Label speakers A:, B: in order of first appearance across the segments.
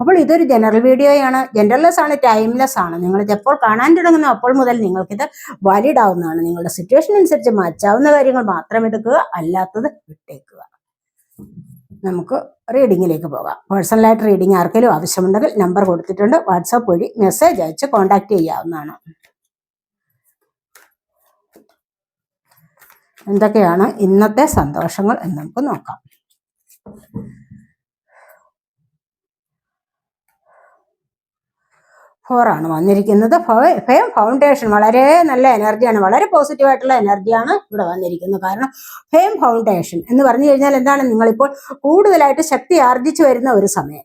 A: അപ്പോൾ ഇതൊരു ജനറൽ വീഡിയോയാണ് ജനറൽലെസ് ആണ് ടൈംലെസ് ആണ്. നിങ്ങൾ എപ്പോൾ കാണാൻ തുടങ്ങുന്നു അപ്പോൾ മുതൽ നിങ്ങൾക്കിത് വാലിഡ് ആവുന്നതാണ് നിങ്ങളുടെ സിറ്റുവേഷൻ അനുസരിച്ച് മാറ്റാവുന്ന കാര്യങ്ങൾ മാത്രം എടുക്കുക അല്ലാത്തത് വിട്ടേക്കുക. നമുക്ക് റീഡിങ്ങിലേക്ക് പോകാം. പേഴ്സണലായിട്ട് റീഡിംഗ് ആർക്കെങ്കിലും ആവശ്യമുണ്ടെങ്കിൽ നമ്പർ കൊടുത്തിട്ടുണ്ട്. വാട്സാപ്പ് വഴി മെസ്സേജ് അയച്ച് കോൺടാക്ട് ചെയ്യാവുന്നതാണ്. എന്തൊക്കെയാണ് ഇന്നത്തെ സന്തോഷങ്ങൾ എന്ന് നമുക്ക് നോക്കാം. ഫോർ ആണ് വന്നിരിക്കുന്നത്. ഫേം ഫൗണ്ടേഷൻ വളരെ നല്ല എനർജിയാണ് വളരെ പോസിറ്റീവ് ആയിട്ടുള്ള എനർജിയാണ് ഇവിടെ വന്നിരിക്കുന്നത്. കാരണം ഫേം ഫൗണ്ടേഷൻ എന്ന് പറഞ്ഞു കഴിഞ്ഞാൽ എന്താണ്? നിങ്ങളിപ്പോൾ കൂടുതലായിട്ട് ശക്തി ആർജിച്ചു വരുന്ന ഒരു സമയം.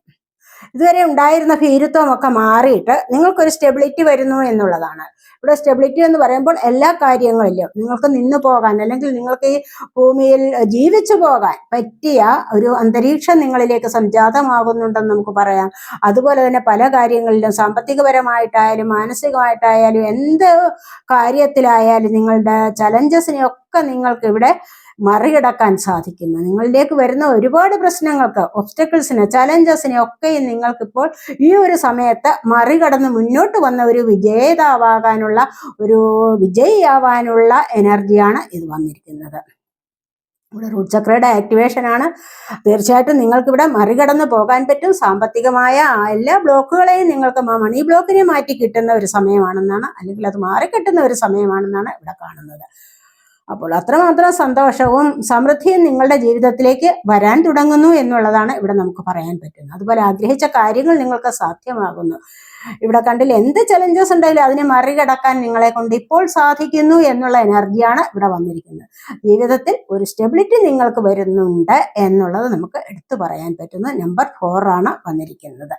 A: ഇതുവരെ ഉണ്ടായിരുന്ന ഭീരുത്വം ഒക്കെ മാറിയിട്ട് നിങ്ങൾക്കൊരു സ്റ്റെബിലിറ്റി വരുന്നു എന്നുള്ളതാണ്. ഇവിടെ സ്റ്റെബിലിറ്റി എന്ന് പറയുമ്പോൾ എല്ലാ കാര്യങ്ങളിലും നിങ്ങൾക്ക് നിന്നു പോകാൻ അല്ലെങ്കിൽ നിങ്ങൾക്ക് ഈ ഭൂമിയിൽ ജീവിച്ചു പോകാൻ പറ്റിയ ഒരു അന്തരീക്ഷം നിങ്ങളിലേക്ക് സംജാതമാകുന്നുണ്ടെന്ന് നമുക്ക് പറയാം. അതുപോലെ തന്നെ പല കാര്യങ്ങളിലും സാമ്പത്തികപരമായിട്ടായാലും മാനസികമായിട്ടായാലും എന്ത് കാര്യത്തിലായാലും നിങ്ങളുടെ ചലഞ്ചസിനെയൊക്കെ നിങ്ങൾക്ക് ഇവിടെ മറികടക്കാൻ സാധിക്കുന്നു. നിങ്ങളിലേക്ക് വരുന്ന ഒരുപാട് പ്രശ്നങ്ങൾക്ക് ഒബ്സ്റ്റക്കിൾസിനെ ചലഞ്ചസിനെ ഒക്കെയും നിങ്ങൾക്കിപ്പോൾ ഈ ഒരു സമയത്ത് മറികടന്ന് മുന്നോട്ട് വന്ന ഒരു വിജേതാവാകാനുള്ള ഒരു വിജയിയാവാനുള്ള എനർജിയാണ് ഇത് വന്നിരിക്കുന്നത്. ഇവിടെ റൂട്ട് ചക്രയുടെ ആക്ടിവേഷൻ ആണ്. തീർച്ചയായിട്ടും നിങ്ങൾക്ക് ഇവിടെ മറികടന്ന് പോകാൻ പറ്റും. സാമ്പത്തികമായ എല്ലാ ബ്ലോക്കുകളെയും നിങ്ങൾക്ക് മണി ബ്ലോക്കിനെ മാറ്റി കിട്ടുന്ന ഒരു സമയമാണെന്നാണ് അല്ലെങ്കിൽ അത് മാറിക്കിട്ടുന്ന ഒരു സമയമാണെന്നാണ് ഇവിടെ കാണുന്നത്. അപ്പോൾ അത്രമാത്രം സന്തോഷവും സമൃദ്ധിയും നിങ്ങളുടെ ജീവിതത്തിലേക്ക് വരാൻ തുടങ്ങുന്നു എന്നുള്ളതാണ് ഇവിടെ നമുക്ക് പറയാൻ പറ്റുന്നത്. അതുപോലെ ആഗ്രഹിച്ച കാര്യങ്ങൾ നിങ്ങൾക്ക് സാധ്യമാകുന്നു. ഇവിടെ കണ്ടിൽ എന്ത് ചലഞ്ചസ് ഉണ്ടെങ്കിലും അതിനെ മറികടക്കാൻ നിങ്ങളെ കൊണ്ട് ഇപ്പോൾ സാധിക്കുന്നു എന്നുള്ള എനർജിയാണ് ഇവിടെ വന്നിരിക്കുന്നത്. ജീവിതത്തിൽ ഒരു സ്റ്റെബിലിറ്റി നിങ്ങൾക്ക് വരുന്നുണ്ട് എന്നുള്ളത് നമുക്ക് എടുത്തു പറയാൻ പറ്റുന്ന നമ്പർ ഫോറാണ് വന്നിരിക്കുന്നത്.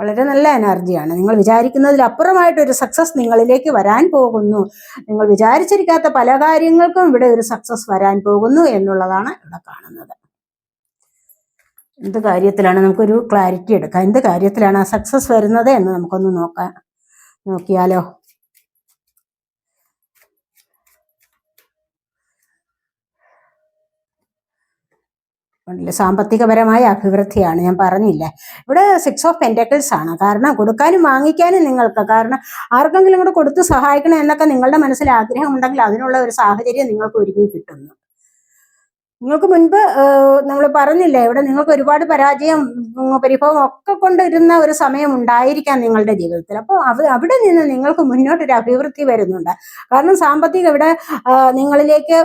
A: വളരെ നല്ല എനർജിയാണ്. നിങ്ങൾ വിചാരിക്കുന്നതിലപ്പുറമായിട്ട് ഒരു സക്സസ് നിങ്ങളിലേക്ക് വരാൻ പോകുന്നു. നിങ്ങൾ വിചാരിച്ചിരിക്കാത്ത പല കാര്യങ്ങൾക്കും ഇവിടെ ഒരു സക്സസ് വരാൻ പോകുന്നു എന്നുള്ളതാണ് ഇവിടെ കാണുന്നത്. എന്ത് കാര്യത്തിലാണ് നമുക്കൊരു ക്ലാരിറ്റി എടുക്കാം? എന്ത് കാര്യത്തിലാണ് ആ സക്സസ് വരുന്നത് എന്ന് നമുക്കൊന്ന് നോക്കാം. നോക്കിയാലോ? സാമ്പത്തികപരമായ അഭിവൃദ്ധിയാണ്. ഞാൻ പറഞ്ഞില്ല? ഇവിടെ സിക്സ് ഓഫ് പെന്റക്കിൾസ് ആണ്. കാരണം കൊടുക്കാനും വാങ്ങിക്കാനും നിങ്ങൾക്ക്. കാരണം ആർക്കെങ്കിലും കൂടെ കൊടുത്ത് സഹായിക്കണം എന്നൊക്കെ നിങ്ങളുടെ മനസ്സിൽ ആഗ്രഹം ഉണ്ടെങ്കിൽ അതിനുള്ള ഒരു സാഹചര്യം നിങ്ങൾക്ക് ഒരുങ്ങി കിട്ടുന്നു. നിങ്ങൾക്ക് മുൻപ് നമ്മൾ പറഞ്ഞില്ലേ ഇവിടെ നിങ്ങൾക്ക് ഒരുപാട് പരാജയം പരിഭവം ഒക്കെ കൊണ്ടിരുന്ന ഒരു സമയം ഉണ്ടായിരിക്കാം നിങ്ങളുടെ ജീവിതത്തിൽ. അപ്പോൾ അവ അവിടെ നിന്ന് നിങ്ങൾക്ക് മുന്നോട്ടൊരു അഭിവൃദ്ധി വരുന്നുണ്ട്. കാരണം സാമ്പത്തിക ഇവിടെ നിങ്ങളിലേക്ക്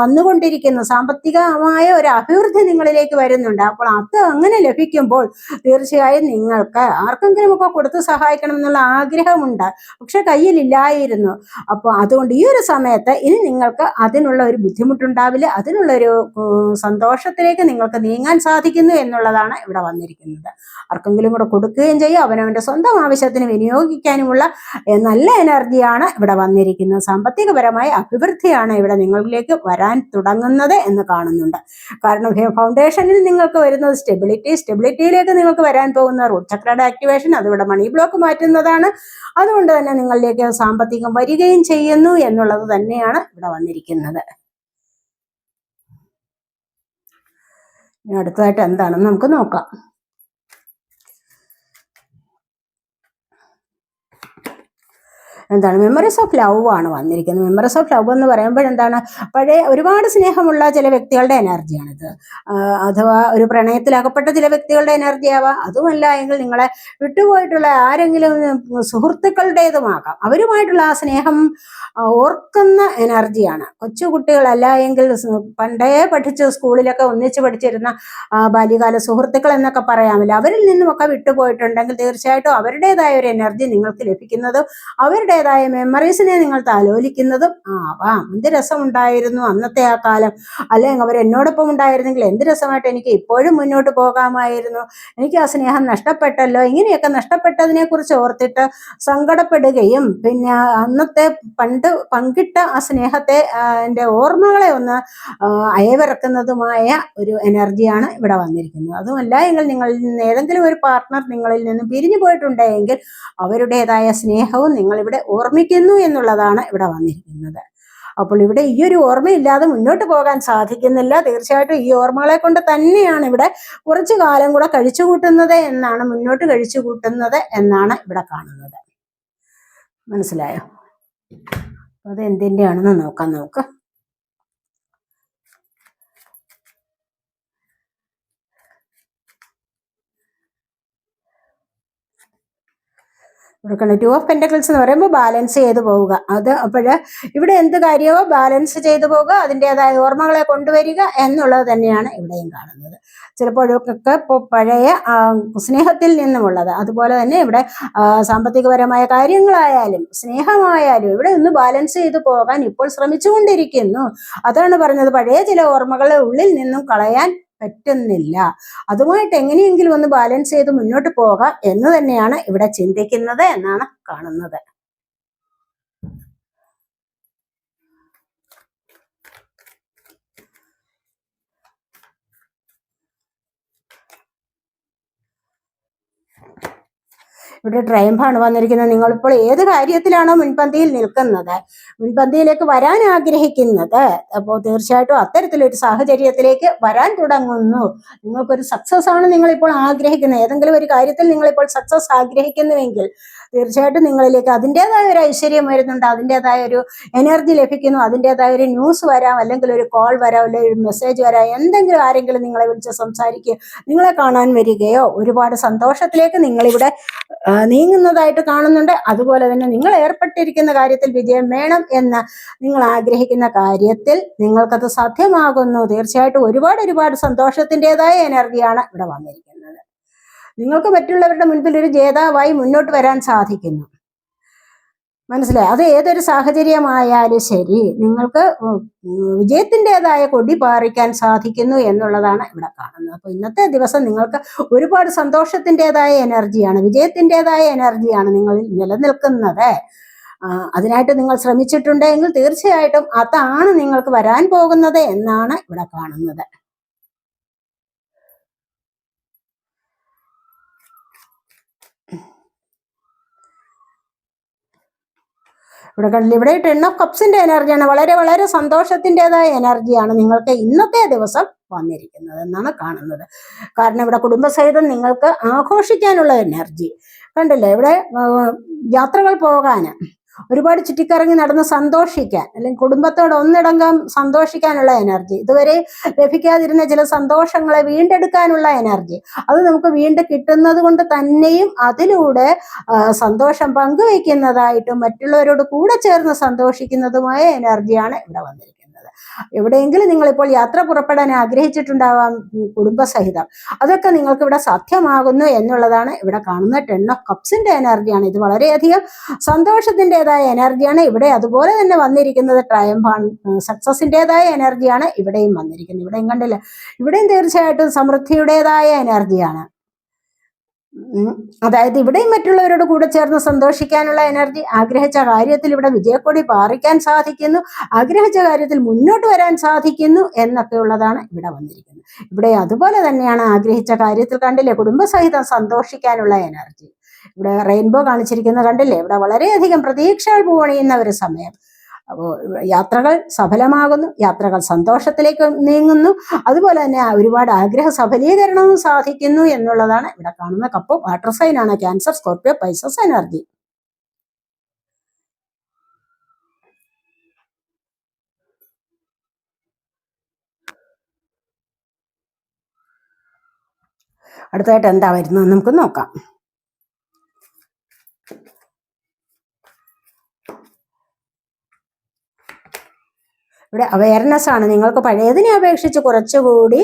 A: വന്നുകൊണ്ടിരിക്കുന്നു. സാമ്പത്തികമായ ഒരു അഭിവൃദ്ധി നിങ്ങളിലേക്ക് വരുന്നുണ്ട്. അപ്പോൾ അത് അങ്ങനെ ലഭിക്കുമ്പോൾ തീർച്ചയായും നിങ്ങൾക്ക് ആർക്കെങ്കിലും ഒക്കെ കൊടുത്ത് സഹായിക്കണം എന്നുള്ള ആഗ്രഹമുണ്ട്. പക്ഷെ കയ്യിലില്ലായിരുന്നു. അപ്പോൾ അതുകൊണ്ട് ഈ ഒരു സമയത്ത് ഇനി നിങ്ങൾക്ക് അതിനുള്ള ഒരു ബുദ്ധിമുട്ടുണ്ടാവില്ല. അതിനുള്ള ഒരു സന്തോഷത്തിലേക്ക് നിങ്ങൾക്ക് നീങ്ങാൻ സാധിക്കുന്നു എന്നുള്ളതാണ് ഇവിടെ വന്നിരിക്കുന്നത്. ആർക്കെങ്കിലും കൂടെ കൊടുക്കുകയും ചെയ്യും അവനവന്റെ സ്വന്തം ആവശ്യത്തിന് വിനിയോഗിക്കാനുമുള്ള നല്ല എനർജിയാണ് ഇവിടെ വന്നിരിക്കുന്നത്. സാമ്പത്തികപരമായ അഭിവൃദ്ധിയാണ് ഇവിടെ നിങ്ങളിലേക്ക് വരാൻ തുടങ്ങുന്നത് എന്ന് കാണുന്നുണ്ട്. കാരണം ഫൗണ്ടേഷനിൽ നിങ്ങൾക്ക് വരുന്നത് സ്റ്റെബിലിറ്റി സ്റ്റെബിലിറ്റിയിലേക്ക് നിങ്ങൾക്ക് വരാൻ പോകുന്ന റൂട്ട് ചക്രയുടെ ആക്ടിവേഷൻ അതിവിടെ മണി ബ്ലോക്ക് മാറ്റുന്നതാണ്. അതുകൊണ്ട് തന്നെ നിങ്ങളിലേക്ക് സാമ്പത്തികം വരികയും ചെയ്യുന്നു എന്നുള്ളത് തന്നെയാണ് ഇവിടെ വന്നിരിക്കുന്നത്. ഇനി അടുത്തതായിട്ട് എന്താണെന്ന് നമുക്ക് നോക്കാം. എന്താണ് മെമ്മറീസ് ഓഫ് ലവ് ആണ് വന്നിരിക്കുന്നത്. മെമ്മറീസ് ഓഫ് ലവ് എന്ന് പറയുമ്പോൾ എന്താണ്? പഴയ ഒരുപാട് സ്നേഹമുള്ള ചില വ്യക്തികളുടെ എനർജിയാണിത് അഥവാ ഒരു പ്രണയത്തിലകപ്പെട്ട ചില വ്യക്തികളുടെ എനർജി ആവാം. അതുമല്ല എങ്കിൽ നിങ്ങളെ വിട്ടുപോയിട്ടുള്ള ആരെങ്കിലും സുഹൃത്തുക്കളുടേതുമാകാം. അവരുമായിട്ടുള്ള ആ സ്നേഹം ഓർക്കുന്ന എനർജിയാണ് കൊച്ചു കുട്ടികളല്ല എങ്കിൽ പണ്ടേ പഠിച്ച് സ്കൂളിലൊക്കെ ഒന്നിച്ച് പഠിച്ചിരുന്ന ബാല്യകാല സുഹൃത്തുക്കൾ എന്നൊക്കെ പറയാമല്ലോ. അവരിൽ നിന്നുമൊക്കെ വിട്ടുപോയിട്ടുണ്ടെങ്കിൽ തീർച്ചയായിട്ടും അവരുടേതായ ഒരു എനർജി നിങ്ങൾക്ക് ലഭിക്കുന്നതും അവരുടെ അവരുടേതായ മെമ്മറീസിനെ നിങ്ങൾ താലോലിക്കുന്നതും ആവാം. എന്ത് രസമുണ്ടായിരുന്നു അന്നത്തെ ആ കാലം? അല്ലെങ്കിൽ അവർ എന്നോടൊപ്പം ഉണ്ടായിരുന്നെങ്കിൽ എന്ത് രസമായിട്ട് എനിക്ക് ഇപ്പോഴും മുന്നോട്ട് പോകാമായിരുന്നു? എനിക്ക് ആ സ്നേഹം നഷ്ടപ്പെട്ടല്ലോ? ഇങ്ങനെയൊക്കെ നഷ്ടപ്പെട്ടതിനെ കുറിച്ച് ഓർത്തിട്ട് സങ്കടപ്പെടുകയും പിന്നെ അന്നത്തെ പണ്ട് പങ്കിട്ട ആ സ്നേഹത്തെ എന്റെ ഓർമ്മകളെ ഒന്ന് അയവിറക്കുന്നതുമായ ഒരു എനർജിയാണ് ഇവിടെ വന്നിരിക്കുന്നത്. അതുമല്ല എങ്കിൽ നിന്ന് ഏതെങ്കിലും ഒരു പാർട്ട്ണർ നിങ്ങളിൽ നിന്ന് പിരിഞ്ഞു പോയിട്ടുണ്ടെങ്കിൽ അവരുടേതായ സ്നേഹവും നിങ്ങൾ ഇവിടെ ഓർമ്മിക്കുന്നു എന്നുള്ളതാണ് ഇവിടെ വന്നിരിക്കുന്നത്. അപ്പോൾ ഇവിടെ ഈ ഒരു ഓർമ്മയില്ലാതെ മുന്നോട്ട് പോകാൻ സാധിക്കുന്നില്ല. തീർച്ചയായിട്ടും ഈ ഓർമ്മകളെ കൊണ്ട് തന്നെയാണ് ഇവിടെ കുറച്ചു കാലം കൂടെ കഴിച്ചു കൂട്ടുന്നത് എന്നാണ് മുന്നോട്ട് കഴിച്ചു കൂട്ടുന്നത് എന്നാണ് ഇവിടെ കാണുന്നത്. മനസ്സിലായോ? അത് എന്തിന്റെയാണെന്ന് നോക്കാം നമുക്ക്. കൊടുക്കണം. ടു ഓഫ് പെന്റക്കിൾസ് എന്ന് പറയുമ്പോൾ ബാലൻസ് ചെയ്ത് പോവുക. അത് അപ്പോൾ ഇവിടെ എന്ത് കാര്യമോ ബാലൻസ് ചെയ്തു പോവുക അതിന്റെതായ ഓർമ്മകളെ കൊണ്ടുവരിക എന്നുള്ളത് തന്നെയാണ് ഇവിടെയും കാണുന്നത്. ചിലപ്പോഴൊക്കെ പഴയ സ്നേഹത്തിൽ നിന്നുമുള്ളത്. അതുപോലെ തന്നെ ഇവിടെ സാമ്പത്തികപരമായ കാര്യങ്ങളായാലും സ്നേഹമായാലും ഇവിടെ ഒന്ന് ബാലൻസ് ചെയ്തു പോകാൻ ഇപ്പോൾ ശ്രമിച്ചുകൊണ്ടിരിക്കുന്നു. അതാണ് പറഞ്ഞത്. പഴയ ചില ഓർമ്മകളെ ഉള്ളിൽ നിന്നും കളയാൻ പറ്റുന്നില്ല. അതുമായിട്ട് എങ്ങനെയെങ്കിലും ഒന്ന് ബാലൻസ് ചെയ്ത് മുന്നോട്ട് പോകാം എന്ന് തന്നെയാണ് ഇവിടെ ചിന്തിക്കുന്നത് എന്നാണ് കാണുന്നത്. ഇവിടെ ട്രയംഫാണ് വന്നിരിക്കുന്നത്. നിങ്ങളിപ്പോൾ ഏത് കാര്യത്തിലാണോ മുൻപന്തിയിൽ നിൽക്കുന്നത് മുൻപന്തിയിലേക്ക് വരാൻ ആഗ്രഹിക്കുന്നത് അപ്പോൾ തീർച്ചയായിട്ടും അത്തരത്തിലൊരു സാഹചര്യത്തിലേക്ക് വരാൻ തുടങ്ങുന്നു. നിങ്ങൾക്കൊരു സക്സസ് ആണ് നിങ്ങളിപ്പോൾ ആഗ്രഹിക്കുന്നത്. ഏതെങ്കിലും ഒരു കാര്യത്തിൽ നിങ്ങളിപ്പോൾ സക്സസ് ആഗ്രഹിക്കുന്നുവെങ്കിൽ തീർച്ചയായിട്ടും നിങ്ങളിലേക്ക് അതിന്റെതായ ഒരു ഐശ്വര്യം വരുന്നുണ്ട്. അതിന്റെതായ ഒരു എനർജി ലഭിക്കുന്നു. അതിന്റെതായ ഒരു ന്യൂസ് വരാം അല്ലെങ്കിൽ ഒരു കോൾ വരാം അല്ലെങ്കിൽ ഒരു മെസ്സേജ് വരാം. എന്തെങ്കിലും ആരെങ്കിലും നിങ്ങളെ വിളിച്ച് സംസാരിക്കുകയോ നിങ്ങളെ കാണാൻ വരികയോ ഒരുപാട് സന്തോഷത്തിലേക്ക് നിങ്ങളിവിടെ നീങ്ങുന്നതായിട്ട് കാണുന്നുണ്ട്. അതുപോലെ തന്നെ നിങ്ങൾ ഏർപ്പെട്ടിരിക്കുന്ന കാര്യത്തിൽ വിജയം വേണം എന്ന് നിങ്ങൾ ആഗ്രഹിക്കുന്ന കാര്യത്തിൽ നിങ്ങൾക്കത് സാധ്യമാകുന്നു. തീർച്ചയായിട്ടും ഒരുപാട് ഒരുപാട് സന്തോഷത്തിന്റെതായ എനർജിയാണ് ഇവിടെ വന്നിരിക്കുന്നത്. നിങ്ങൾക്ക് മറ്റുള്ളവരുടെ മുൻപിൽ ഒരു ജേതാവായി മുന്നോട്ട് വരാൻ സാധിക്കുന്നു. മനസ്സിലായി? അത് ഏതൊരു സാഹചര്യമായാലും ശരി നിങ്ങൾക്ക് വിജയത്തിന്റെതായ കൊടി പാറിക്കാൻ സാധിക്കുന്നു എന്നുള്ളതാണ് ഇവിടെ കാണുന്നത്. അപ്പൊ ഇന്നത്തെ ദിവസം നിങ്ങൾക്ക് ഒരുപാട് സന്തോഷത്തിന്റെതായ എനർജിയാണ് വിജയത്തിന്റെതായ എനർജിയാണ് നിങ്ങളിൽ നിലനിൽക്കുന്നത്. അതിനായിട്ട് നിങ്ങൾ ശ്രമിച്ചിട്ടുണ്ടെങ്കിൽ തീർച്ചയായിട്ടും അതാണ് നിങ്ങൾക്ക് വരാൻ പോകുന്നത് എന്നാണ് ഇവിടെ കാണുന്നത്. ഇവിടെ കണ്ടില്ല ഇവിടെ ടെൻ ഓഫ് കപ്സിന്റെ എനർജിയാണ് വളരെ വളരെ സന്തോഷത്തിന്റെതായ എനർജിയാണ് നിങ്ങൾക്ക് ഇന്നത്തെ ദിവസം വന്നിരിക്കുന്നത് എന്നാണ് കാണുന്നത്. കാരണം ഇവിടെ കുടുംബസഹിതം നിങ്ങൾക്ക് ആഘോഷിക്കാനുള്ള എനർജി കണ്ടില്ലേ ഇവിടെ യാത്രകൾ പോകാൻ ഒരുപാട് ചുറ്റിക്കറങ്ങി നടന്ന് സന്തോഷിക്കാൻ അല്ലെങ്കിൽ കുടുംബത്തോട് ഒന്നിടങ്കം സന്തോഷിക്കാനുള്ള എനർജി ഇതുവരെ ലഭിക്കാതിരുന്ന ചില സന്തോഷങ്ങളെ വീണ്ടെടുക്കാനുള്ള എനർജി അത് നമുക്ക് വീണ്ടും കിട്ടുന്നത് കൊണ്ട് തന്നെയും അതിലൂടെ സന്തോഷം പങ്കുവയ്ക്കുന്നതായിട്ടും മറ്റുള്ളവരോട് കൂടെ ചേർന്ന് സന്തോഷിക്കുന്നതുമായ എനർജിയാണ് ഇവിടെ വന്നിരിക്കുന്നത്. എവിടെയെങ്കിലും നിങ്ങളിപ്പോൾ യാത്ര പുറപ്പെടാൻ ആഗ്രഹിച്ചിട്ടുണ്ടാവാം കുടുംബസഹിതം. അതൊക്കെ നിങ്ങൾക്ക് ഇവിടെ സാധ്യമാകുന്നു എന്നുള്ളതാണ് ഇവിടെ കാണുന്ന ടെൻ ഓഫ് കപ്സിന്റെ എനർജിയാണ് ഇത് വളരെയധികം സന്തോഷത്തിന്റെതായ എനർജിയാണ് ഇവിടെ അതുപോലെ തന്നെ വന്നിരിക്കുന്നത് ട്രയംഫാണ് സക്സസിന്റെതായ എനർജിയാണ് ഇവിടെയും വന്നിരിക്കുന്നത്. ഇവിടെയും കണ്ടില്ല? ഇവിടെയും തീർച്ചയായിട്ടും സമൃദ്ധിയുടേതായ എനർജിയാണ്. അതായത് ഇവിടെയും മറ്റുള്ളവരോട് കൂടെ ചേർന്ന് സന്തോഷിക്കാനുള്ള എനർജി ആഗ്രഹിച്ച കാര്യത്തിൽ ഇവിടെ വിജയക്കൊടി പാറിക്കാൻ സാധിക്കുന്നു ആഗ്രഹിച്ച കാര്യത്തിൽ മുന്നോട്ട് വരാൻ സാധിക്കുന്നു എന്നൊക്കെ ഉള്ളതാണ് ഇവിടെ വന്നിരിക്കുന്നത്. ഇവിടെ അതുപോലെ തന്നെയാണ് ആഗ്രഹിച്ച കാര്യത്തിൽ കണ്ടില്ലേ കുടുംബസഹിതം സന്തോഷിക്കാനുള്ള എനർജി. ഇവിടെ റെയിൻബോ കാണിച്ചിരിക്കുന്നത് കണ്ടില്ലേ ഇവിടെ വളരെയധികം പ്രതീക്ഷകൾ പോണിയുന്ന ഒരു സമയം. അപ്പോൾ യാത്രകൾ സഫലമാകുന്നു യാത്രകൾ സന്തോഷത്തിലേക്ക് നീങ്ങുന്നു. അതുപോലെ തന്നെ ഒരുപാട് ആഗ്രഹ സഫലീകരണവും സാധിക്കുന്നു എന്നുള്ളതാണ് ഇവിടെ കാണുന്ന കപ്പ്. വാട്ടർ സൈൻ ആണ് ക്യാൻസർ സ്കോർപ്പിയോ പൈസസ് എനർജി. അടുത്തായിട്ട് എന്താ വരുന്നത് നമുക്ക് നോക്കാം. ഇവിടെ അവയർനെസ് ആണ്. നിങ്ങൾക്ക് പഴയതിനെ അപേക്ഷിച്ച് കുറച്ചുകൂടി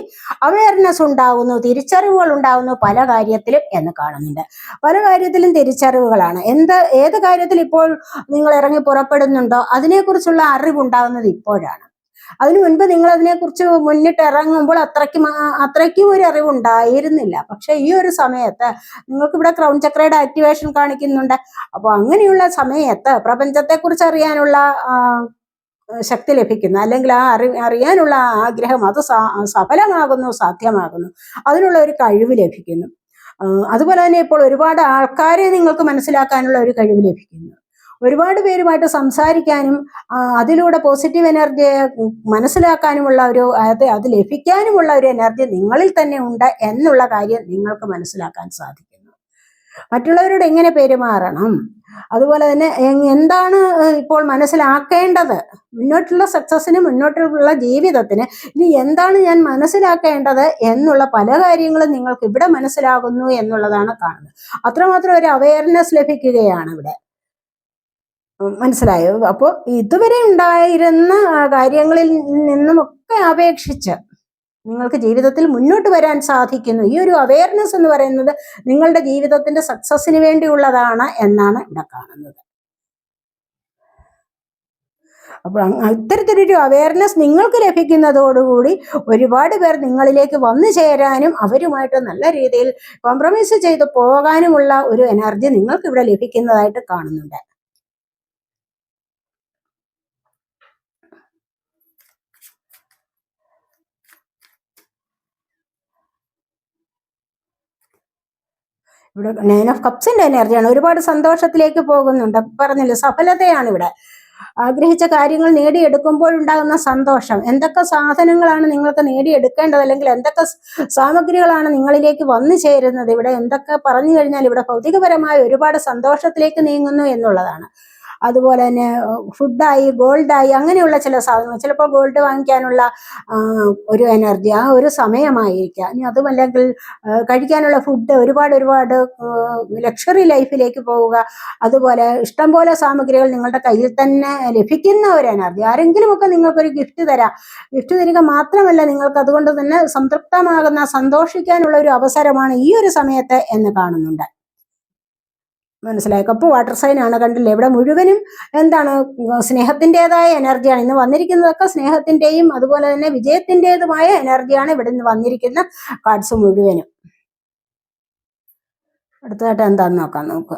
A: അവയർനെസ് ഉണ്ടാകുന്നു തിരിച്ചറിവുകൾ ഉണ്ടാകുന്നു പല കാര്യത്തിലും എന്ന് കാണുന്നുണ്ട്. പല കാര്യത്തിലും തിരിച്ചറിവുകളാണ്. എന്ത് ഏത് കാര്യത്തിൽ ഇപ്പോൾ നിങ്ങൾ ഇറങ്ങി പുറപ്പെടുന്നുണ്ടോ അതിനെക്കുറിച്ചുള്ള അറിവുണ്ടാകുന്നത് ഇപ്പോഴാണ്. അതിനു മുൻപ് നിങ്ങൾ അതിനെക്കുറിച്ച് മുന്നിട്ട് ഇറങ്ങുമ്പോൾ അത്രയ്ക്കും അത്രയ്ക്കും ഒരു അറിവുണ്ടായിരുന്നില്ല. പക്ഷെ ഈ ഒരു സമയത്ത് നിങ്ങൾക്ക് ഇവിടെ ക്രൗൺ ചക്രയുടെ ആക്ടിവേഷൻ കാണിക്കുന്നുണ്ട്. അപ്പോൾ അങ്ങനെയുള്ള സമയത്ത് പ്രപഞ്ചത്തെക്കുറിച്ച് അറിയാനുള്ള ശക്തി ലഭിക്കുന്നു അല്ലെങ്കിൽ ആ അറി അറിയാനുള്ള ആഗ്രഹം അത് സഫലമാകുന്നു സാധ്യമാകുന്നു. അതിനുള്ള ഒരു കഴിവ് ലഭിക്കുന്നു. അതുപോലെ തന്നെ ഇപ്പോൾ ഒരുപാട് ആൾക്കാരെ നിങ്ങൾക്ക് മനസ്സിലാക്കാനുള്ള ഒരു കഴിവ് ലഭിക്കുന്നു. ഒരുപാട് പേരുമായിട്ട് സംസാരിക്കാനും അതിലൂടെ പോസിറ്റീവ് എനർജിയെ മനസ്സിലാക്കാനുമുള്ള ഒരു അത് അത് ലഭിക്കാനുമുള്ള ഒരു എനർജി നിങ്ങളിൽ തന്നെ ഉണ്ട് എന്നുള്ള കാര്യം നിങ്ങൾക്ക് മനസ്സിലാക്കാൻ സാധിക്കുന്നു. മറ്റുള്ളവരോട് എങ്ങനെ പെരുമാറണം? അതുപോലെ തന്നെ എന്താണ് ഇപ്പോൾ മനസ്സിലാക്കേണ്ടത്? മുന്നോട്ടുള്ള സക്സസിന് മുന്നോട്ടുള്ള ജീവിതത്തിന് ഇനി എന്താണ് ഞാൻ മനസ്സിലാക്കേണ്ടത് എന്നുള്ള പല കാര്യങ്ങളും നിങ്ങൾക്ക് ഇവിടെ മനസ്സിലാകുന്നു എന്നുള്ളതാണ് കാണുന്നത്. അത്രമാത്രം ഒരു അവയർനെസ് ലഭിക്കുകയാണ് ഇവിടെ. മനസ്സിലായോ? അപ്പോൾ ഇതുവരെ ഉണ്ടായിരുന്ന കാര്യങ്ങളിൽ നിന്നുമൊക്കെ അപേക്ഷിച്ച് നിങ്ങൾക്ക് ജീവിതത്തിൽ മുന്നോട്ട് വരാൻ സാധിക്കുന്നു. ഈ ഒരു അവയർനെസ് എന്ന് പറയുന്നത് നിങ്ങളുടെ ജീവിതത്തിന്റെ സക്സസിന് വേണ്ടിയുള്ളതാണ് എന്നാണ് ഇവിടെ കാണുന്നത്. അപ്പോൾ ഇത്തരത്തിലൊരു അവയർനെസ് നിങ്ങൾക്ക് ലഭിക്കുന്നതോടുകൂടി ഒരുപാട് പേർ നിങ്ങളിലേക്ക് വന്നു ചേരാനും അവരുമായിട്ട് നല്ല രീതിയിൽ കോംപ്രമൈസ് ചെയ്ത് പോകാനുമുള്ള ഒരു എനർജി നിങ്ങൾക്ക് ഇവിടെ ലഭിക്കുന്നതായിട്ട് കാണുന്നുണ്ട്. ഇവിടെ നയൻ ഓഫ് കപ്സിന്റെ എനർജിയാണ് ഒരുപാട് സന്തോഷത്തിലേക്ക് പോകുന്നുണ്ട്. പറഞ്ഞില്ല സഫലതയാണ് ഇവിടെ. ആഗ്രഹിച്ച കാര്യങ്ങൾ നേടിയെടുക്കുമ്പോൾ ഉണ്ടാകുന്ന സന്തോഷം. എന്തൊക്കെ സാധനങ്ങളാണ് നിങ്ങൾക്ക് നേടിയെടുക്കേണ്ടത്? അല്ലെങ്കിൽ എന്തൊക്കെ സാമഗ്രികളാണ് നിങ്ങളിലേക്ക് വന്നു ചേരുന്നത്? ഇവിടെ എന്തൊക്കെ പറഞ്ഞു കഴിഞ്ഞാൽ ഇവിടെ ഭൗതികപരമായ ഒരുപാട് സന്തോഷത്തിലേക്ക് നീങ്ങുന്നു എന്നുള്ളതാണ്. അതുപോലെ തന്നെ ഫുഡായി ഗോൾഡായി അങ്ങനെയുള്ള ചില സാധനങ്ങൾ. ചിലപ്പോൾ ഗോൾഡ് വാങ്ങിക്കാനുള്ള ഒരു എനർജി ആ ഒരു സമയമായിരിക്കാം. ഇനി അതുമല്ലെങ്കിൽ അല്ലെങ്കിൽ കഴിക്കാനുള്ള ഫുഡ് ഒരുപാട് ഒരുപാട് ലക്ഷറി ലൈഫിലേക്ക് പോവുക. അതുപോലെ ഇഷ്ടം പോലെ സാമഗ്രികൾ നിങ്ങളുടെ കയ്യിൽ തന്നെ ലഭിക്കുന്ന ഒരു എനർജി ആരെങ്കിലുമൊക്കെ നിങ്ങൾക്കൊരു ഗിഫ്റ്റ് തരാം. ഗിഫ്റ്റ് തരിക മാത്രമല്ല നിങ്ങൾക്ക് അതുകൊണ്ട് തന്നെ സംതൃപ്തമാകുന്ന സന്തോഷിക്കാനുള്ള ഒരു അവസരമാണ് ഈ ഒരു സമയത്ത് എന്ന് കാണുന്നുണ്ട്. മനസ്സിലായി. കപ്പ് വാട്ടർ സൈൻ ആണ് കണ്ടില്ലേ? ഇവിടെ മുഴുവനും എന്താണ് സ്നേഹത്തിന്റെതായ എനർജിയാണ് ഇന്ന് വന്നിരിക്കുന്നതൊക്കെ സ്നേഹത്തിന്റെയും അതുപോലെ തന്നെ വിജയത്തിന്റെതുമായ എനർജിയാണ് ഇവിടെ നിന്ന് വന്നിരിക്കുന്ന കാർഡ്സ് മുഴുവനും. അടുത്തതായിട്ട് എന്താന്ന് നോക്കാം നമുക്ക്.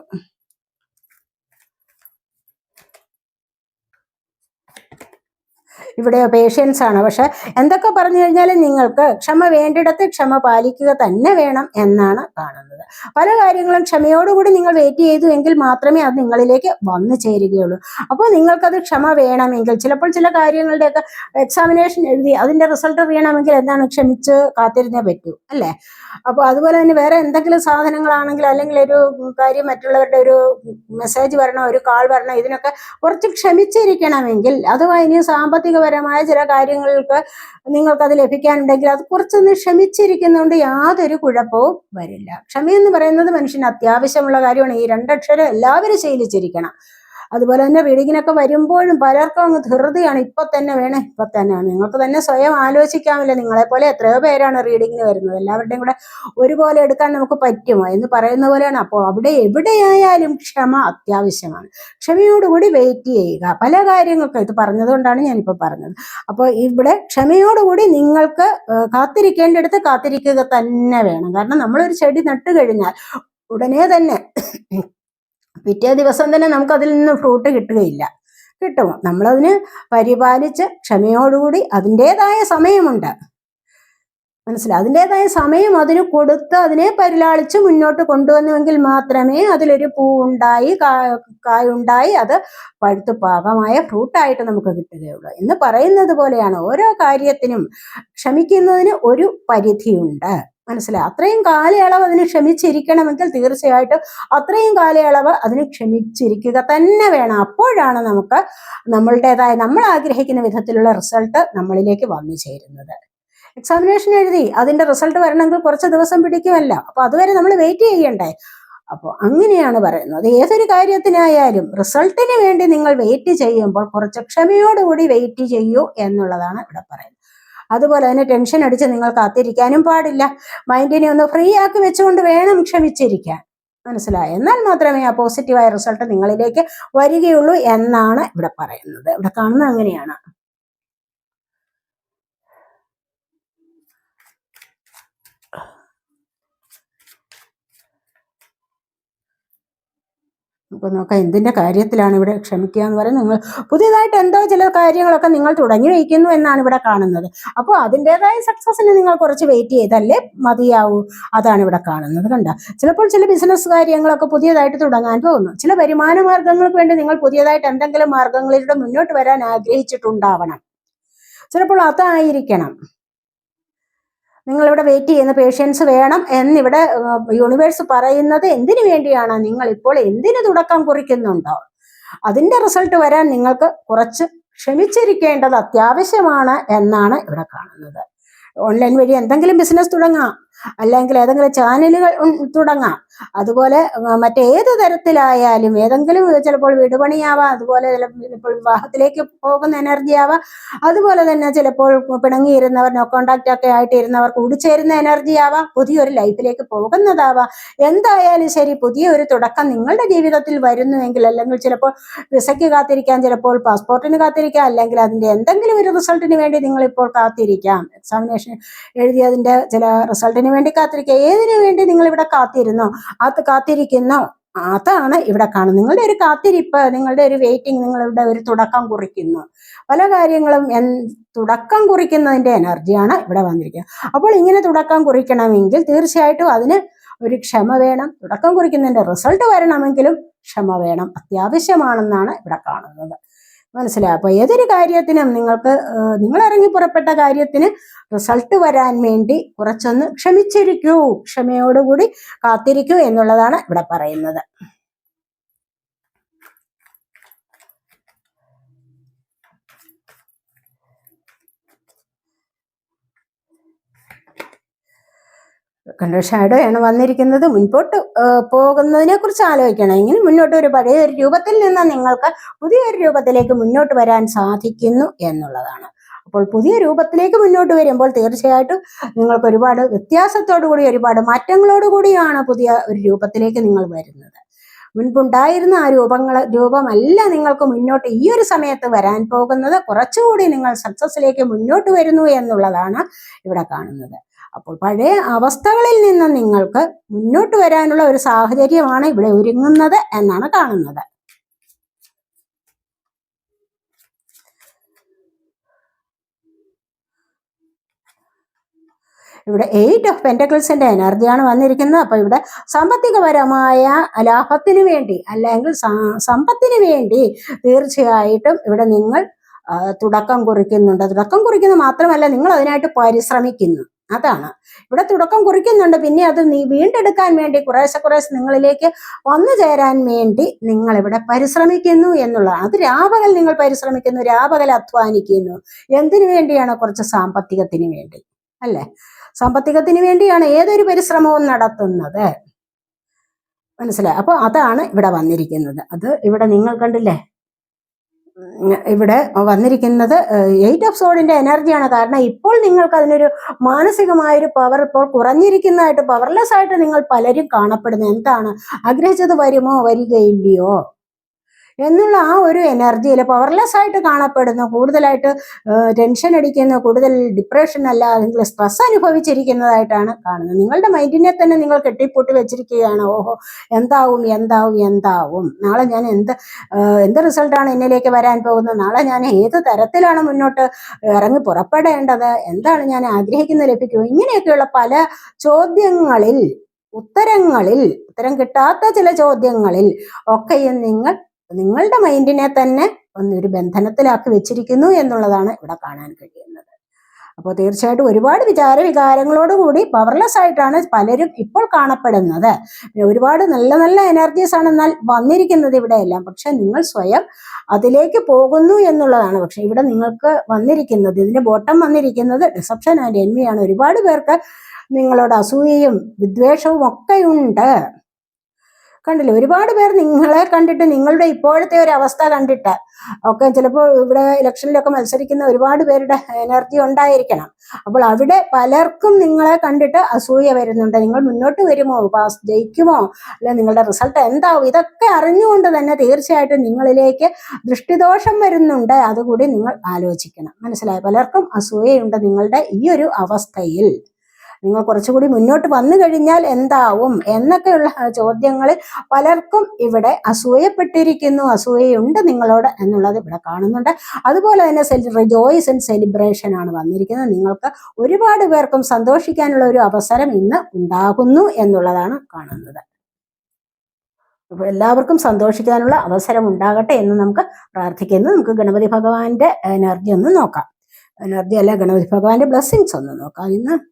A: ഇവിടെ പേഷ്യൻസ് ആണ്. പക്ഷെ എന്തൊക്കെ പറഞ്ഞു കഴിഞ്ഞാൽ നിങ്ങൾക്ക് ക്ഷമ വേണ്ടിടത്ത് ക്ഷമ പാലിക്കുക തന്നെ വേണം എന്നാണ് കാണുന്നത്. പല കാര്യങ്ങളും ക്ഷമയോടുകൂടി നിങ്ങൾ വെയിറ്റ് ചെയ്തു എങ്കിൽ മാത്രമേ അത് നിങ്ങളിലേക്ക് വന്നു ചേരുകയുള്ളൂ. അപ്പോൾ നിങ്ങൾക്കത് ക്ഷമ വേണമെങ്കിൽ ചിലപ്പോൾ ചില കാര്യങ്ങളുടെയൊക്കെ എക്സാമിനേഷൻ എഴുതി അതിന്റെ റിസൾട്ട് അറിയണമെങ്കിൽ എന്താണ് ക്ഷമിച്ച് കാത്തിരുന്നേ പറ്റൂ അല്ലേ? അപ്പോൾ അതുപോലെ തന്നെ വേറെ എന്തെങ്കിലും സാധനങ്ങളാണെങ്കിൽ അല്ലെങ്കിൽ ഒരു കാര്യം മറ്റുള്ളവരുടെ ഒരു മെസ്സേജ് വരണോ ഒരു കാൾ വരണോ ഇതിനൊക്കെ കുറച്ച് ക്ഷമിച്ചിരിക്കണമെങ്കിൽ അഥവാ ഇനി സാമ്പത്തികപരമായ ചില കാര്യങ്ങൾക്ക് നിങ്ങൾക്കത് ലഭിക്കാനുണ്ടെങ്കിൽ അത് കുറച്ചൊന്ന് ക്ഷമിച്ചിരിക്കുന്നതുകൊണ്ട് യാതൊരു കുഴപ്പവും വരില്ല. ക്ഷമയെന്ന് പറയുന്നത് മനുഷ്യന് അത്യാവശ്യമുള്ള കാര്യമാണ്. ഈ രണ്ടക്ഷരം എല്ലാവരും ശീലിച്ചിരിക്കണം. അതുപോലെ തന്നെ റീഡിങ്ങിനൊക്കെ വരുമ്പോഴും പലർക്കും അങ്ങ് ധൃതിയാണ്. ഇപ്പൊ തന്നെ വേണേ ഇപ്പൊ തന്നെ നിങ്ങൾക്ക് തന്നെ സ്വയം ആലോചിക്കാമല്ലോ നിങ്ങളെ പോലെ എത്രയോ പേരാണ് റീഡിങ്ങിന് വരുന്നത്. എല്ലാവരുടെയും കൂടെ ഒരുപോലെ എടുക്കാൻ നമുക്ക് പറ്റുമോ എന്ന് പറയുന്ന പോലെയാണ്. അപ്പോൾ അവിടെ എവിടെയായാലും ക്ഷമ അത്യാവശ്യമാണ്. ക്ഷമയോടുകൂടി വെയിറ്റ് ചെയ്യുക. പല കാര്യങ്ങൾക്കും ഇത് പറഞ്ഞതുകൊണ്ടാണ് ഞാനിപ്പോൾ പറഞ്ഞത്. അപ്പോൾ ഇവിടെ ക്ഷമയോടുകൂടി നിങ്ങൾക്ക് കാത്തിരിക്കേണ്ടടുത്ത് കാത്തിരിക്കുക തന്നെ വേണം. കാരണം നമ്മളൊരു ചെടി നട്ടു കഴിഞ്ഞാൽ ഉടനെ തന്നെ പിറ്റേ ദിവസം തന്നെ നമുക്ക് അതിൽ നിന്ന് ഫ്രൂട്ട് കിട്ടുകയില്ല. കിട്ടുമോ നമ്മളതിന് പരിപാലിച്ച് ക്ഷമയോടുകൂടി അതിന്റെതായ സമയമുണ്ട്. മനസ്സിലായി? അതിന്റെതായ സമയം അതിന് കൊടുത്ത് അതിനെ പരിലാളിച്ച് മുന്നോട്ട് കൊണ്ടുവന്നുവെങ്കിൽ മാത്രമേ അതിലൊരു പൂ ഉണ്ടായി കായുണ്ടായി അത് പഴുത്ത് പാകമായ ഫ്രൂട്ടായിട്ട് നമുക്ക് കിട്ടുകയുള്ളൂ. എന്ന് പറയുന്നത് പോലെയാണ് ഓരോ കാര്യത്തിനും ക്ഷമിക്കുന്നതിന് ഒരു പരിധിയുണ്ട്. മനസ്സിലായി. അത്രയും കാലയളവ് അതിന് ക്ഷമിച്ചിരിക്കണമെങ്കിൽ തീർച്ചയായിട്ടും അത്രയും കാലയളവ് അതിന് ക്ഷമിച്ചിരിക്കുക തന്നെ വേണം. അപ്പോഴാണ് നമുക്ക് നമ്മളുടേതായ നമ്മൾ ആഗ്രഹിക്കുന്ന വിധത്തിലുള്ള റിസൾട്ട് നമ്മളിലേക്ക് വന്നു ചേരുന്നത്. എക്സാമിനേഷൻ എഴുതി അതിന്റെ റിസൾട്ട് വരണമെങ്കിൽ കുറച്ച് ദിവസം പിടിക്കുമല്ല. അപ്പൊ അതുവരെ നമ്മൾ വെയിറ്റ് ചെയ്യണ്ടേ? അപ്പോൾ അങ്ങനെയാണ് പറയുന്നത്. ഏതൊരു കാര്യത്തിനായാലും റിസൾട്ടിന് വേണ്ടി നിങ്ങൾ വെയിറ്റ് ചെയ്യുമ്പോൾ കുറച്ച് ക്ഷമയോടുകൂടി വെയിറ്റ് ചെയ്യൂ എന്നുള്ളതാണ് ഇവിടെ പറയുന്നത്. അതുപോലെ തന്നെ ടെൻഷൻ അടിച്ച് നിങ്ങൾ കാത്തിരിക്കാനും പാടില്ല. മൈൻഡിനെ ഒന്ന് ഫ്രീ ആക്കി വെച്ചുകൊണ്ട് വേണം ക്ഷമിച്ചിരിക്കാൻ. മനസ്സിലായി? എന്നാൽ മാത്രമേ ആ പോസിറ്റീവായ റിസൾട്ട് നിങ്ങളിലേക്ക് വരികയുള്ളൂ എന്നാണ് ഇവിടെ പറയുന്നത്. ഇവിടെ കാണുന്നത് അങ്ങനെയാണ്. നമുക്ക് നോക്കാം എന്തിന്റെ കാര്യത്തിലാണ് ഇവിടെ ക്ഷമിക്കുക എന്ന് പറയുന്നത്? നിങ്ങൾ പുതിയതായിട്ട് എന്തോ ചില കാര്യങ്ങളൊക്കെ നിങ്ങൾ തുടങ്ങി വയ്ക്കുന്നു എന്നാണ് ഇവിടെ കാണുന്നത്. അപ്പോൾ അതിന്റെതായ സക്സസിന് നിങ്ങൾ കുറച്ച് വെയിറ്റ് ചെയ്തല്ലേ മതിയാവൂ. അതാണ് ഇവിടെ കാണുന്നത് കണ്ട? ചിലപ്പോൾ ചില ബിസിനസ് കാര്യങ്ങളൊക്കെ പുതിയതായിട്ട് തുടങ്ങാൻ പോകുന്നു. ചില വരുമാന മാർഗങ്ങൾക്ക് വേണ്ടി നിങ്ങൾ പുതിയതായിട്ട് എന്തെങ്കിലും മാർഗങ്ങളിലൂടെ മുന്നോട്ട് വരാൻ ആഗ്രഹിച്ചിട്ടുണ്ടാവണം. ചിലപ്പോൾ അതായിരിക്കണം. നിങ്ങളിവിടെ വെയിറ്റ് ചെയ്യുന്ന പേഷ്യൻസ് വേണം എന്നിവിടെ യൂണിവേഴ്സ് പറയുന്നത് എന്തിനു വേണ്ടിയാണ്? നിങ്ങൾ ഇപ്പോൾ എന്തിനു തുടക്കം കുറിക്കുന്നുണ്ടോ? അതിന്റെ റിസൾട്ട് വരാൻ നിങ്ങൾക്ക് കുറച്ച് ക്ഷമിച്ചിരിക്കേണ്ടത് അത്യാവശ്യമാണ് എന്നാണ് ഇവിടെ കാണുന്നത്. ഓൺലൈൻ വഴി എന്തെങ്കിലും ബിസിനസ് തുടങ്ങാം. അല്ലെങ്കിൽ ഏതെങ്കിലും ചാനലുകൾ തുടങ്ങാം. അതുപോലെ മറ്റേത് തരത്തിലായാലും ഏതെങ്കിലും ചിലപ്പോൾ വീടുപണിയാവാം അതുപോലെ ചിലപ്പോൾ വിവാഹത്തിലേക്ക് പോകുന്ന എനർജി ആവാം അതുപോലെ തന്നെ ചിലപ്പോൾ പിണങ്ങിയിരുന്നവർ നോ കോണ്ടാക്ട് ഒക്കെ ആയിട്ട് ഇരുന്നവർ കൂടിച്ചേരുന്ന എനർജി ആവാം പുതിയൊരു ലൈഫിലേക്ക് പോകുന്നതാവാം. എന്തായാലും ശരി പുതിയ ഒരു തുടക്കം നിങ്ങളുടെ ജീവിതത്തിൽ വരുന്നുവെങ്കിൽ അല്ലെങ്കിൽ ചിലപ്പോൾ വിസയ്ക്ക് കാത്തിരിക്കാം ചിലപ്പോൾ പാസ്പോർട്ടിന് കാത്തിരിക്കാം അല്ലെങ്കിൽ അതിന്റെ എന്തെങ്കിലും ഒരു റിസൾട്ടിന് വേണ്ടി നിങ്ങൾ ഇപ്പോൾ കാത്തിരിക്കാം എക്സാമിനേഷൻ എഴുതിയതിന്റെ ചില റിസൾട്ടിന് വേണ്ടി കാത്തിരിക്കുക. ഏതിനു വേണ്ടി നിങ്ങൾ ഇവിടെ കാത്തിരുന്നോ? അത് കാത്തിരിക്കുന്ന. അതാണ് ഇവിടെ കാണുന്നത്. നിങ്ങളുടെ ഒരു കാത്തിരിപ്പ് നിങ്ങളുടെ ഒരു വെയിറ്റിംഗ് നിങ്ങളുടെ ഒരു തുടക്കം കുറിക്കുന്നു. പല കാര്യങ്ങളും എൻ തുടക്കം കുറിക്കുന്നതിന്റെ എനർജിയാണ് ഇവിടെ വന്നിരിക്കുന്നത്. അപ്പോൾ ഇങ്ങനെ തുടക്കം കുറിക്കണമെങ്കിൽ തീർച്ചയായിട്ടും അതിന് ഒരു ക്ഷമ വേണം. തുടക്കം കുറിക്കുന്നതിന്റെ റിസൾട്ട് വരണമെങ്കിലും ക്ഷമ വേണം. അത്യാവശ്യമാണെന്നാണ് ഇവിടെ കാണുന്നത്. മനസ്സിലായി. അപ്പൊ ഏതൊരു കാര്യത്തിനും നിങ്ങൾക്ക് നിങ്ങൾ ഇറങ്ങി പുറപ്പെട്ട കാര്യത്തിന് റിസൾട്ട് വരാൻ വേണ്ടി കുറച്ചൊന്ന് ക്ഷമിച്ചിരിക്കൂ. ക്ഷമയോടുകൂടി കാത്തിരിക്കൂ എന്നുള്ളതാണ് ഇവിടെ പറയുന്നത്. കണ്ടോ? ഷാഡോയാണ് വന്നിരിക്കുന്നത്. മുൻപോട്ട് പോകുന്നതിനെ കുറിച്ച് ആലോചിക്കണം. എങ്കിൽ മുന്നോട്ട് ഒരു പഴയ ഒരു രൂപത്തിൽ നിന്ന് നിങ്ങൾക്ക് പുതിയൊരു രൂപത്തിലേക്ക് മുന്നോട്ട് വരാൻ സാധിക്കുന്നു എന്നുള്ളതാണ്. അപ്പോൾ പുതിയ രൂപത്തിലേക്ക് മുന്നോട്ട് വരുമ്പോൾ തീർച്ചയായിട്ടും നിങ്ങൾക്ക് ഒരുപാട് വ്യത്യാസത്തോടു കൂടി ഒരുപാട് മാറ്റങ്ങളോട് കൂടിയാണ് പുതിയ ഒരു രൂപത്തിലേക്ക് നിങ്ങൾ വരുന്നത്. മുൻപുണ്ടായിരുന്ന ആ രൂപങ്ങൾ രൂപമല്ല നിങ്ങൾക്ക് മുന്നോട്ട് ഈ ഒരു സമയത്ത് വരാൻ പോകുന്നത്. കുറച്ചുകൂടി നിങ്ങൾ സക്സസ്സിലേക്ക് മുന്നോട്ട് വരുന്നു എന്നുള്ളതാണ് ഇവിടെ കാണുന്നത്. അപ്പോൾ പഴയ അവസ്ഥകളിൽ നിന്ന് നിങ്ങൾക്ക് മുന്നോട്ട് വരാനുള്ള ഒരു സാഹചര്യമാണ് ഇവിടെ ഒരുങ്ങുന്നത് എന്നാണ് കാണുന്നത്. ഇവിടെ എയ്റ്റ് ഓഫ് പെന്റക്കിൾസിന്റെ എനർജിയാണ് വന്നിരിക്കുന്നത്. അപ്പൊ ഇവിടെ സാമ്പത്തികപരമായ ലാഭത്തിന് വേണ്ടി അല്ലെങ്കിൽ സമ്പത്തിന് വേണ്ടി തീർച്ചയായിട്ടും ഇവിടെ നിങ്ങൾ തുടക്കം കുറിക്കുന്നുണ്ട്. തുടക്കം കുറിക്കുന്നത് മാത്രമല്ല നിങ്ങൾ അതിനായിട്ട് പരിശ്രമിക്കുന്നു. അതാണ്. ഇവിടെ തുടക്കം കുറിക്കുന്നുണ്ട്. പിന്നെ അത് നീ വീണ്ടെടുക്കാൻ വേണ്ടി കുറേശ്ശെ കുറേശ്ശെ നിങ്ങളിലേക്ക് വന്നു ചേരാൻ വേണ്ടി നിങ്ങൾ ഇവിടെ പരിശ്രമിക്കുന്നു എന്നുള്ളതാണ്. അത് രാപകൽ നിങ്ങൾ പരിശ്രമിക്കുന്നു രാപകൽ അധ്വാനിക്കുന്നു. എന്തിനു വേണ്ടിയാണ് കുറച്ച് സാമ്പത്തികത്തിന് വേണ്ടി? അല്ലേ? സാമ്പത്തികത്തിന് വേണ്ടിയാണ് ഏതൊരു പരിശ്രമവും നടത്തുന്നത്. മനസ്സിലായി? അപ്പോൾ അതാണ് ഇവിടെ വന്നിരിക്കുന്നത്. അത് ഇവിടെ നിങ്ങൾ കണ്ടില്ലേ? ഇവിടെ വന്നിരിക്കുന്നത് എയ്റ്റ് ഓഫ് സോഡിന്റെ എനർജിയാണ്. കാരണം ഇപ്പോൾ നിങ്ങൾക്ക് അതിനൊരു മാനസികമായൊരു പവർ ഇപ്പോൾ കുറഞ്ഞിരിക്കുന്നതായിട്ട് പവർലെസ് ആയിട്ട് നിങ്ങൾ പലരും കാണപ്പെടുന്നു. എന്താണ്? ആഗ്രഹിച്ചത് വരുമോ വരികയില്ലയോ? എന്നുള്ള ആ ഒരു എനർജിയിൽ പവർലെസ് ആയിട്ട് കാണപ്പെടുന്നു കൂടുതലായിട്ട് ടെൻഷൻ അടിക്കുന്നു കൂടുതൽ ഡിപ്രഷൻ അല്ല അല്ലെങ്കിൽ സ്ട്രെസ് അനുഭവിച്ചിരിക്കുന്നതായിട്ടാണ് കാണുന്നത്. നിങ്ങളുടെ മൈൻഡിനെ തന്നെ നിങ്ങൾ കെട്ടിപ്പൂട്ടി വെച്ചിരിക്കുകയാണ്. ഓഹോ എന്താവും എന്താവും എന്താവും. നാളെ ഞാൻ എന്ത് എന്ത് റിസൾട്ടാണ് എന്നിലേക്ക് വരാൻ പോകുന്നത്? നാളെ ഞാൻ ഏത് തരത്തിലാണ് മുന്നോട്ട് ഇറങ്ങി പുറപ്പെടേണ്ടത്? എന്താണ് ഞാൻ ആഗ്രഹിക്കുന്നത് ലഭിക്കുമോ ഇങ്ങനെയൊക്കെയുള്ള പല ചോദ്യങ്ങളിൽ ഉത്തരങ്ങളിൽ ഉത്തരം കിട്ടാത്ത ചില ചോദ്യങ്ങളിൽ ഒക്കെയും നിങ്ങൾ നിങ്ങളുടെ മൈൻഡിനെ തന്നെ ഒന്നൊരു ബന്ധനത്തിലാക്കി വെച്ചിരിക്കുന്നു എന്നുള്ളതാണ് ഇവിടെ കാണാൻ കഴിയുന്നത്. അപ്പോൾ തീർച്ചയായിട്ടും ഒരുപാട് വിചാര വികാരങ്ങളോടുകൂടി പവർലെസ് ആയിട്ടാണ് പലരും ഇപ്പോൾ കാണപ്പെടുന്നത്. ഒരുപാട് നല്ല നല്ല എനർജീസ് ആണ് എന്നാൽ വന്നിരിക്കുന്നത് ഇവിടെയെല്ലാം പക്ഷെ നിങ്ങൾ സ്വയം അതിലേക്ക് പോകുന്നു എന്നുള്ളതാണ്. പക്ഷെ ഇവിടെ നിങ്ങൾക്ക് വന്നിരിക്കുന്നത് ഇതിന്റെ ബോട്ടം വന്നിരിക്കുന്നത് ഡിസപ്ഷൻ ആൻഡ് എൻവിയാണ് ഒരുപാട് പേർക്ക് നിങ്ങളോട് അസൂയയും വിദ്വേഷവും ഒക്കെ ഉണ്ട് കണ്ടില്ലേ. ഒരുപാട് പേർ നിങ്ങളെ കണ്ടിട്ട് നിങ്ങളുടെ ഇപ്പോഴത്തെ ഒരു അവസ്ഥ കണ്ടിട്ട് ഒക്കെ ചിലപ്പോൾ ഇവിടെ ഇലക്ഷനിലൊക്കെ മത്സരിക്കുന്ന ഒരുപാട് പേരുടെ എനർജി ഉണ്ടായിരിക്കണം. അപ്പോൾ അവിടെ പലർക്കും നിങ്ങളെ കണ്ടിട്ട് അസൂയ വരുന്നുണ്ട്. നിങ്ങൾ മുന്നോട്ട് വരുമോ? പാസ് ജയിക്കുമോ? അല്ല നിങ്ങളുടെ റിസൾട്ട് എന്താവും? ഇതൊക്കെ അറിഞ്ഞുകൊണ്ട് തന്നെ തീർച്ചയായിട്ടും നിങ്ങളിലേക്ക് ദൃഷ്ടിദോഷം വരുന്നുണ്ട്. അതുകൂടി നിങ്ങൾ ആലോചിക്കണം. മനസ്സിലായി? പലർക്കും അസൂയയുണ്ട് നിങ്ങളുടെ ഈ ഒരു അവസ്ഥയിൽ. നിങ്ങൾ കുറച്ചുകൂടി മുന്നോട്ട് വന്നു കഴിഞ്ഞാൽ എന്താവും എന്നൊക്കെയുള്ള ചോദ്യങ്ങളിൽ പലർക്കും ഇവിടെ അസൂയപ്പെട്ടിരിക്കുന്നു അസൂയയുണ്ട് നിങ്ങളോട് എന്നുള്ളത് ഇവിടെ കാണുന്നുണ്ട്. അതുപോലെ തന്നെ സെൽ റിജോയ്സ് ആൻഡ് സെലിബ്രേഷൻ ആണ് വന്നിരിക്കുന്നത്. നിങ്ങൾക്ക് ഒരുപാട് പേർക്കും സന്തോഷിക്കാനുള്ള ഒരു അവസരം ഇന്ന് ഉണ്ടാകുന്നു എന്നുള്ളതാണ് കാണുന്നത്. എല്ലാവർക്കും സന്തോഷിക്കാനുള്ള അവസരം ഉണ്ടാകട്ടെ എന്ന് നമുക്ക് പ്രാർത്ഥിക്കുന്നു. നമുക്ക് ഗണപതി ഭഗവാന്റെ എനർജി ഒന്ന് നോക്കാം. എനർജി അല്ല ഗണപതി ഭഗവാന്റെ ബ്ലെസ്സിങ്സ് ഒന്ന് നോക്കാം ഇന്ന്.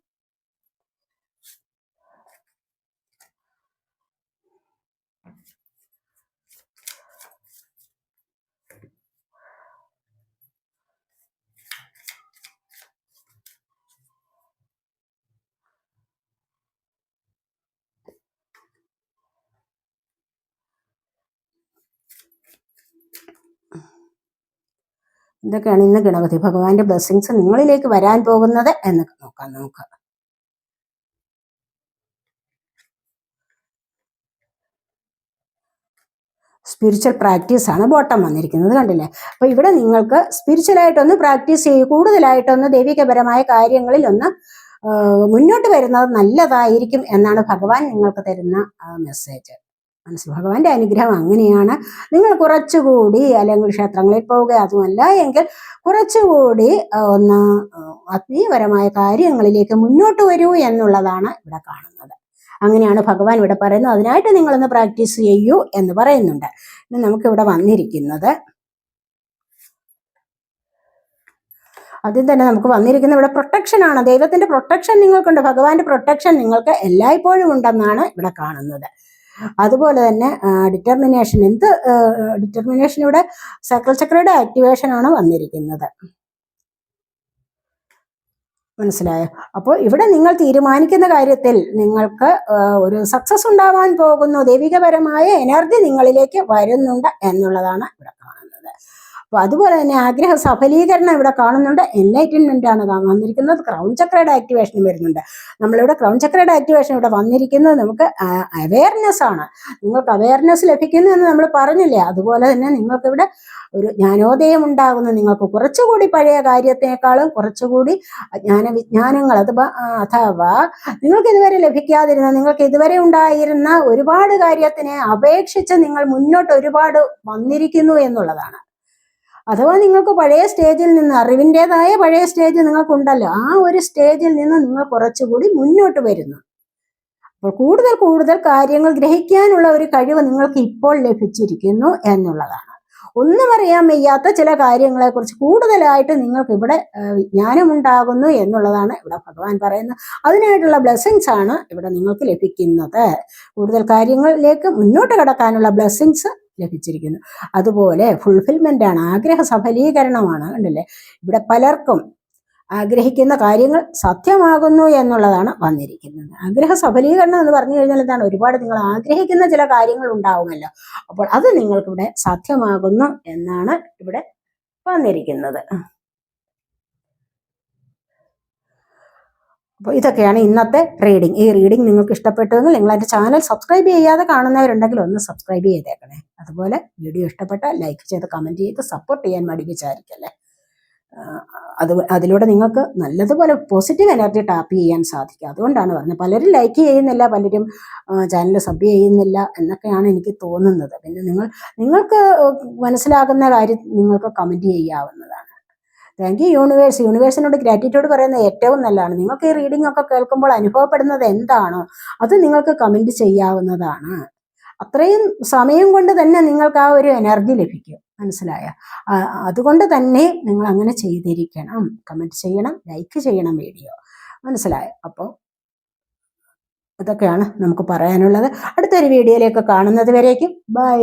A: ഇതൊക്കെയാണ് ഇന്ന് ഗണപതി ഭഗവാന്റെ ബ്ലെസ്സിങ്സ് നിങ്ങളിലേക്ക് വരാൻ പോകുന്നത് എന്നൊക്കെ നോക്കാം നമുക്ക്. സ്പിരിച്വൽ പ്രാക്ടീസ് ആണ് ബോട്ടം വന്നിരിക്കുന്നത് കണ്ടില്ലേ? അപ്പൊ ഇവിടെ നിങ്ങൾക്ക് സ്പിരിച്വലായിട്ടൊന്ന് പ്രാക്ടീസ് ചെയ്യും. കൂടുതലായിട്ടൊന്ന് ദൈവികപരമായ കാര്യങ്ങളിൽ ഒന്ന് മുന്നോട്ട് വരുന്നത് നല്ലതായിരിക്കും എന്നാണ് ഭഗവാൻ നിങ്ങൾക്ക് തരുന്ന മെസ്സേജ് മനസ്സിൽ ഭഗവാന്റെ അനുഗ്രഹം അങ്ങനെയാണ്. നിങ്ങൾ കുറച്ചുകൂടി അല്ലെങ്കിൽ ക്ഷേത്രങ്ങളിൽ പോവുക അതുമല്ല എങ്കിൽ കുറച്ചുകൂടി ഒന്ന് ആത്മീയപരമായ കാര്യങ്ങളിലേക്ക് മുന്നോട്ട് വരൂ എന്നുള്ളതാണ് ഇവിടെ കാണുന്നത്. അങ്ങനെയാണ് ഭഗവാൻ ഇവിടെ പറയുന്നത്. അതിനായിട്ട് നിങ്ങളൊന്ന് പ്രാക്ടീസ് ചെയ്യൂ എന്ന് പറയുന്നുണ്ട്. നമുക്കിവിടെ വന്നിരിക്കുന്നത് ആദ്യം തന്നെ നമുക്ക് വന്നിരിക്കുന്ന ഇവിടെ പ്രൊട്ടക്ഷൻ ആണ്. ദൈവത്തിന്റെ പ്രൊട്ടക്ഷൻ നിങ്ങൾക്കുണ്ട്. ഭഗവാന്റെ പ്രൊട്ടക്ഷൻ നിങ്ങൾക്ക് എല്ലായ്പ്പോഴും ഉണ്ടെന്നാണ് ഇവിടെ കാണുന്നത്. അതുപോലെ തന്നെ ഡിറ്റർമിനേഷൻ എന്ത് ഡിറ്റർമിനേഷൻ ഇവിടെ സൈക്കിൾ ചക്രയുടെ ആക്ടിവേഷൻ ആണ് വന്നിരിക്കുന്നത്. മനസ്സിലായോ? അപ്പോൾ ഇവിടെ നിങ്ങൾ തീരുമാനിക്കുന്ന കാര്യത്തിൽ നിങ്ങൾക്ക് ഒരു സക്സസ് ഉണ്ടാവാൻ പോകുന്നു. ദൈവികപരമായ എനർജി നിങ്ങളിലേക്ക് വരുന്നുണ്ട് എന്നുള്ളതാണ് ഇവിടെ അപ്പൊ അതുപോലെ തന്നെ ആഗ്രഹ സഫലീകരണം ഇവിടെ കാണുന്നുണ്ട്. എൻലൈറ്റൻമെന്റ് ആണ് വന്നിരിക്കുന്നത്. ക്രൗൺ ചക്രയുടെ ആക്ടിവേഷൻ വരുന്നുണ്ട്. നമ്മളിവിടെ ക്രൗൺ ചക്രയുടെ ആക്ടിവേഷൻ ഇവിടെ വന്നിരിക്കുന്നത് നമുക്ക് അവയർനെസ് ആണ്. നിങ്ങൾക്ക് അവയർനെസ് ലഭിക്കുന്നു എന്ന് നമ്മൾ പറഞ്ഞില്ലേ? അതുപോലെ തന്നെ നിങ്ങൾക്ക് ഇവിടെ ഒരു ജ്ഞാനോദയം ഉണ്ടാകുന്നു. നിങ്ങൾക്ക് കുറച്ചുകൂടി പഴയ കാര്യത്തെക്കാളും കുറച്ചുകൂടി ജ്ഞാന വിജ്ഞാനങ്ങൾ അത് അഥവാ നിങ്ങൾക്ക് ഇതുവരെ ലഭിക്കാതിരുന്ന നിങ്ങൾക്ക് ഇതുവരെ ഉണ്ടായിരുന്ന ഒരുപാട് കാര്യത്തിനെ അപേക്ഷിച്ച് നിങ്ങൾ മുന്നോട്ട് ഒരുപാട് വന്നിരിക്കുന്നു എന്നുള്ളതാണ്. അഥവാ നിങ്ങൾക്ക് പഴയ സ്റ്റേജിൽ നിന്ന് അറിവിന്റെതായ പഴയ സ്റ്റേജ് നിങ്ങൾക്കുണ്ടല്ലോ ആ ഒരു സ്റ്റേജിൽ നിന്ന് നിങ്ങൾ കുറച്ചുകൂടി മുന്നോട്ട് വരുന്നു. അപ്പോൾ കൂടുതൽ കൂടുതൽ കാര്യങ്ങൾ ഗ്രഹിക്കാനുള്ള ഒരു കഴിവ് നിങ്ങൾക്ക് ഇപ്പോൾ ലഭിച്ചിരിക്കുന്നു എന്നുള്ളതാണ്. ഒന്നും അറിയാൻ വയ്യാത്ത ചില കാര്യങ്ങളെക്കുറിച്ച് കൂടുതലായിട്ട് നിങ്ങൾക്ക് ഇവിടെ വിജ്ഞാനമുണ്ടാകുന്നു എന്നുള്ളതാണ് ഇവിടെ ഭഗവാൻ പറയുന്നത്. അതിനായിട്ടുള്ള ബ്ലെസ്സിങ്സ് ആണ് ഇവിടെ നിങ്ങൾക്ക് ലഭിക്കുന്നത്. കൂടുതൽ കാര്യങ്ങളിലേക്ക് മുന്നോട്ട് കടക്കാനുള്ള ബ്ലെസ്സിങ്സ് ലഭിച്ചിരിക്കുന്നു. അതുപോലെ ഫുൾഫിൽമെന്റ് ആണ് ആഗ്രഹ സഫലീകരണമാണ് കണ്ടില്ലേ? ഇവിടെ പലർക്കും ആഗ്രഹിക്കുന്ന കാര്യങ്ങൾ സത്യമാകുന്നു എന്നുള്ളതാണ് വന്നിരിക്കുന്നത്. ആഗ്രഹ സഫലീകരണം എന്ന് പറഞ്ഞു കഴിഞ്ഞാൽ എന്താണ്? ഒരുപാട് നിങ്ങൾ ആഗ്രഹിക്കുന്ന ചില കാര്യങ്ങൾ ഉണ്ടാവുമല്ലോ. അപ്പോൾ അത് നിങ്ങൾക്കിവിടെ സാധ്യമാകുന്നു എന്നാണ് ഇവിടെ വന്നിരിക്കുന്നത്. അപ്പോൾ ഇതൊക്കെയാണ് ഇന്നത്തെ റീഡിംഗ് ഈ റീഡിംഗ് നിങ്ങൾക്ക് ഇഷ്ടപ്പെട്ടുവെങ്കിൽ നിങ്ങൾ എന്റെ ചാനൽ സബ്സ്ക്രൈബ് ചെയ്യാതെ കാണുന്നവരുണ്ടെങ്കിൽ ഒന്ന് സബ്സ്ക്രൈബ് ചെയ്തേക്കണേ. അതുപോലെ വീഡിയോ ഇഷ്ടപ്പെട്ടാൽ ലൈക്ക് ചെയ്ത് കമന്റ് ചെയ്ത് സപ്പോർട്ട് ചെയ്യാൻ മടി വിചാരിക്കല്ലേ അത് അതിലൂടെ നിങ്ങൾക്ക് നല്ലതുപോലെ പോസിറ്റീവ് എനർജി ടാപ്പ് ചെയ്യാൻ സാധിക്കും. അതുകൊണ്ടാണ് പറഞ്ഞത്. പലരും ലൈക്ക് ചെയ്യുന്നില്ല പലരും ചാനൽ സബ് ചെയ്യുന്നില്ല എന്നൊക്കെയാണ് എനിക്ക് തോന്നുന്നത്. പിന്നെ നിങ്ങൾ നിങ്ങൾക്ക് മനസ്സിലാകുന്ന കാര്യം നിങ്ങൾക്ക് കമന്റ് ചെയ്യാവുന്നതാണ്. താങ്ക് യു യൂണിവേഴ്സ് യൂണിവേഴ്സിനോട് ഗ്രാറ്റിറ്റ്യൂഡ് പറയുന്നത് ഏറ്റവും നല്ലതാണ്. നിങ്ങൾക്ക് ഈ റീഡിംഗ് ഒക്കെ കേൾക്കുമ്പോൾ അനുഭവപ്പെടുന്നത് എന്താണോ അത് നിങ്ങൾക്ക് കമന്റ് ചെയ്യാവുന്നതാണ്. അത്രയും സമയം കൊണ്ട് തന്നെ നിങ്ങൾക്ക് ആ ഒരു എനർജി ലഭിക്കും. മനസ്സിലായ? അതുകൊണ്ട് തന്നെ നിങ്ങൾ അങ്ങനെ ചെയ്തിരിക്കണം. കമന്റ് ചെയ്യണം ലൈക്ക് ചെയ്യണം വീഡിയോ മനസ്സിലായ? അപ്പോൾ ഇതൊക്കെയാണ് നമുക്ക് പറയാനുള്ളത്. അടുത്തൊരു വീഡിയോയിലേക്ക് കാണുന്നത് വരേക്കും. ബൈ